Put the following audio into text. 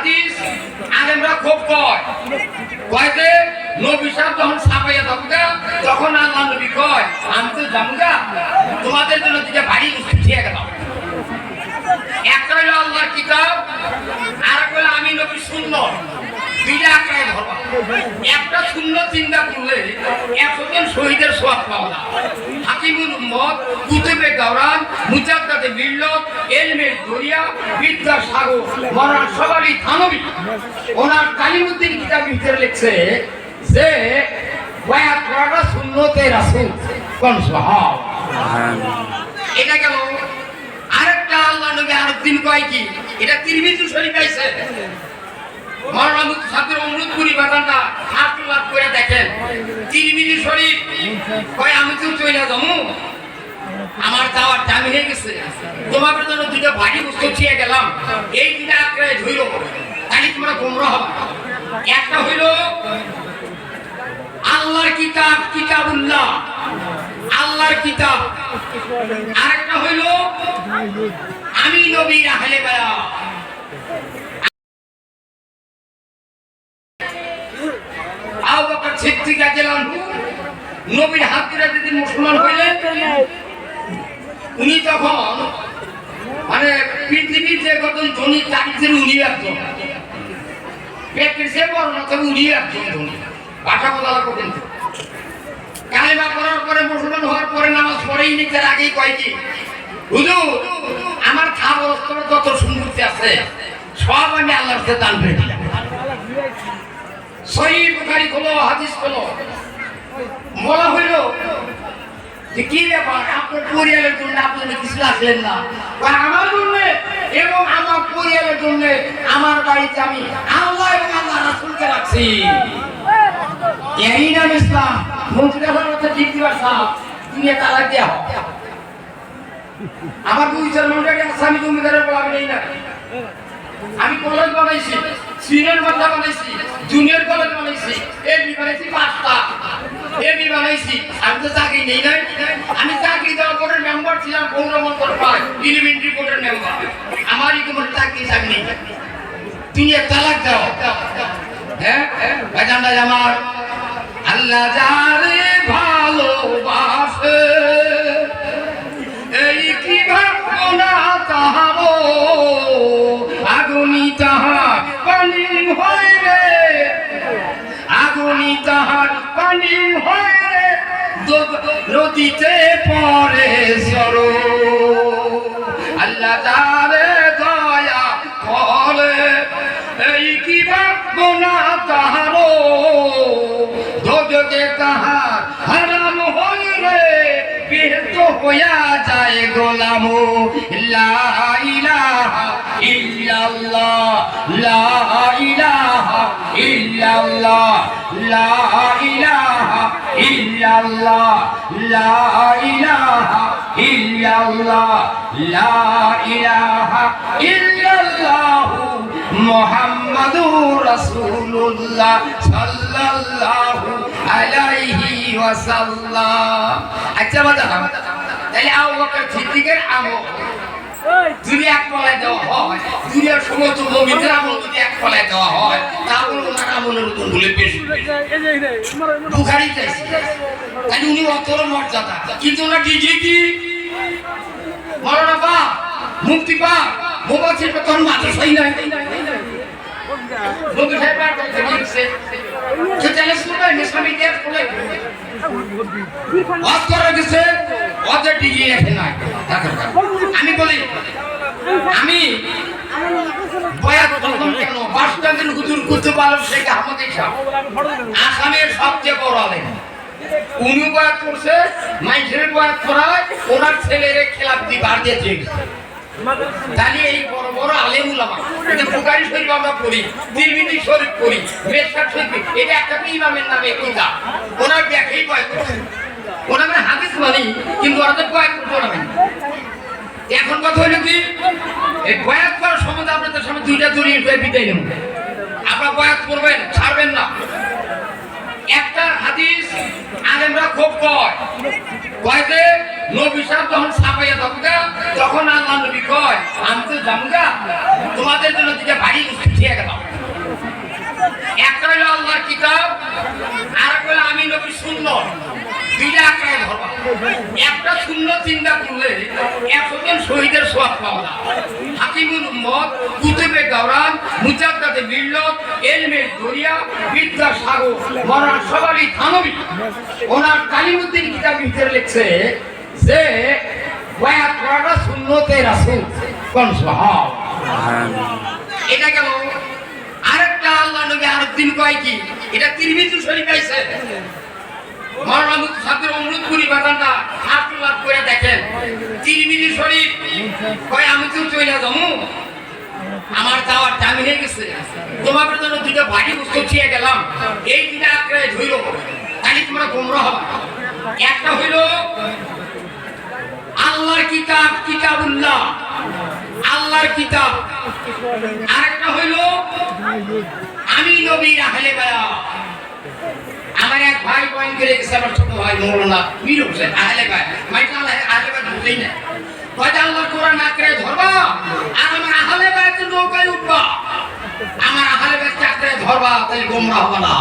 হাদিস আলেমরা খুব কয়। কয় যে, নবী সাহেব যখন সাপাইয়া থাকুকা তখন আল্লাহ নবী কয়, আমি তো জামুগা তোমাদের জন্য দিকে বাড়ি ঠিক গেলাম। একটা হলো আল্লাহর কিতাব আর একটা হলো আমি নবী শূন্য দুইটা আঁকড়ায় ধরবা। একটা শূন্য চিন্তা করলে একশো শহীদের সোয়াব পাওয়া যায়। হাকিমুল উম্মত কুতুবে গাওরান মুজাদ্দাদে মিল্লত এলমের দরিয়া বিদ্যা সাগর মরান সবারই থানবি। ওনার কালিমুদ্দিন কিতাব ভিতরে লিখছে যে বয়াত করাটা শূন্যতে রাসূল কোন সহাব? এটা গেল আরেকটা আল্লাহ নবী আরেকদিন কয় কি? এটা তিরমিজি শরীফ আইছে। মুফতি সাহেবের অনুরোধ করি বাগানটা লাভ করে দেখেন। তিরমিজি শরীফ কয়, আমি তো চলে যাব। আমার যাওয়ার টাইম হয়ে গেছে। তোমাদের জন্য দুটো ভারী বস্তু ছিয়ে গেলাম। এই দুটা আঁকড়ে ধইল। তাহলে তোমরা গোমরা হবে। একটা হইল আল্লাহর কিতাব, কিতাবুল্লাহ। আল্লাহর কিতাব। আরেকটা হইল, আমি নবীর আহলে বেলা আবু বকর সিদ্দিক রাদিয়াল্লাহু আনহু নবীর হাত ধরে যেদিন মুসলমান হইলেন উনি তখন মানে পৃথিবীর যে কত ধনী চাকরির উনি একজন। ব্যক্তির সে বড় না, তবে উনি একজন ধনী। বাসা বদলা করতেন কালেমা করার পরে মুসলমান হওয়ার পরে নামাজ পড়েই নিজের আগেই কয় কি, হুজুর, আমার খাবার স্তরে যত সম্পত্তি আছে, সব আমি আল্লাহর দান করে দিলাম। সহি বুখারি খোলো, হাদিস খোলো। বলা হইল যে কি ব্যাপার? আপনার পরিবারের জন্য আপনি কিছু রাখলেন না। আমার জন্য এবং আমার পরিবারের জন্য আমার বাড়িতে আমি আল্লাহ এবং আল্লাহ রাসুলকে রাখছি। এই নাম ইসলাম মন্ত্রী কথা ঠিক দিবার আমার দুই মন্ডলী আসামি জমিদারের আমি না। আমি কলেজ বানাইছি সিনিয়র মাথা বানাইছি জুনিয়র কলেজ বানাইছি এমবি বানাইছি পাঁচটা। এমবি বানাইছি। আমি তো চাকরি নেই নাই। আমি চাকরি দেওয়া পরে মেম্বার ছিলাম পৌর মন্ত্র পাই এলিমেন্টারি বোর্ডের মেম্বার আমার ইতিমধ্যে চাকরি চাকরি নেই। তুমি তালাক দাও। হ্যাঁ? বাজানটা আমার আল্লাহ যারে নদীতে পরে সরো আল্লাহ তারে দয়া করে, এই কি ভাবনা তাহারো? দোজকে তাহার হারাম হই রে, বেহত হইয়া যায় গোলাম। লা ইলাহা ইল্লাল্লাহ, লা ইলাহা ইল্লাল্লাহ, লা ইলাহা ইল্লাল্লাহ লা ইলাহা ইল্লাল্লাহ লা ইলাহা ইল্লাল্লাহ মুহাম্মাদুর রাসূলুল্লাহ সাল্লাল্লাহু আলাইহি ওয়াসাল্লাম। আচ্ছা বাজা তাহলে আবু বকর সিদ্দিকের আমল। যদি এক পলায় দেওয়া হয় দুনিয়ার সমস্ত মুমিনদের আমল যদি এক পলায় দেওয়া হয় তাহলে ওনার আমলের উত্তর বলে বুখারি চাইছি। তাই উনি অতর মর্যাদা। কিন্তু ওনার ডিজে কি মরনা পা মুক্তি পা শিল্পে তখন মাদ্রাসাই নাই। নবী সাহেব আর কথা লিখছে যে তাহলে শুনবেন ইসলামিক দেশ বলে ওয়াজ করে। আমি বলি আমি বয়াত করলাম কেন বাস স্ট্যান্ডের আলম শেখ আহমদ আসামের সবচেয়ে বড় আলেম। উনি বয়াত করছে মাইসের বয়াত করায়, ওনার ছেলেরে খেলাপ দিয়ে বার দিয়ে তাহলে এই বড় বড় আলেম এটা বুখারী শরীফ আমরা পড়ি, তিরমিজি শরীফ পড়ি মেশকাত শরীফ এটা একটা ইমামের নামে কিতাব ওনার ব্যাখ্যাই বয়াত করছে। ওনার মানে হাদিস মানি, কিন্তু ওনাদের বয়াত করতে এখন কথা হলো কি, এই বয়াত করার সময় আপনাদের সামনে দুইটা জড়িয়ে বিদায় নেব। আপনারা বয়াত করবেন, ছাড়বেন না। একটা হাদিস আলেমরা খুব কয়। কয় যে, নবী সাহেব যখন সাপাইয়া থাকুকা তখন আল্লাহ নবী কয়, আমি তো জামুগা তোমাদের জন্য দুটা বাড়ি ঠিক গেল একটা হইল আল্লাহর কিতাব আর একটা হইল আমি নবী শূন্য দুইটা আঁকড়ায় ধরবা একটা শূন্য চিন্তা করলে একশো জন শহীদের সোয়াব পাওয়া হাকিমুল উম্মত, কুতুবে দৌরান মুজাদ্দাদে মিল্লত এলমের দরিয়া বিদ্যা সাগর মরান সবারই থানবী। ওনার কালিমুদ্দিন কিতাব ভিতরে লিখছে যে বয়াত করাটা শূন্যতে রাসূল, কোন সহাব? এটা গেল আরেকটা আল্লাহ নবী আরেকদিন কয় কি? এটা তিরমিজি শরীফ আইছে মাওলানা মুফতি সাহেবের অনুরোধ করি বাগানটা হাত লাভ করে দেখেন তিরমিজি শরীফ কয়, আমি তো চলে যাব। আমার যাওয়ার টাইম হয়ে গেছে। তোমাদের জন্য দুটো ভারী বস্তু খেয়ে গেলাম। এই দুটা আঁকড়ে ধইল। তাহলে তোমরা গোমরা হবে। একটা হইল আল্লাহর কিতাব, কিতাবুল্লাহ। আল্লাহর কিতাব। আরেকটা হইল আমি নবীর আহলে বায়া আমার এক ভাই পয়েন্ট করে গেছে, আমার ছোট ভাই মৌলানা মীর হোসেন, আহলে বায়া মাইটা আহলে বায়া বুঝেই না কয়টা আল্লাহর কোরআন আঁকড়ে ধরবা। আর আমার আহলে বায়াতে নৌকায় উঠবা। আমার আহলে বায়াতে আঁকড়ে ধরবা তাহলে গোমরা হবে না।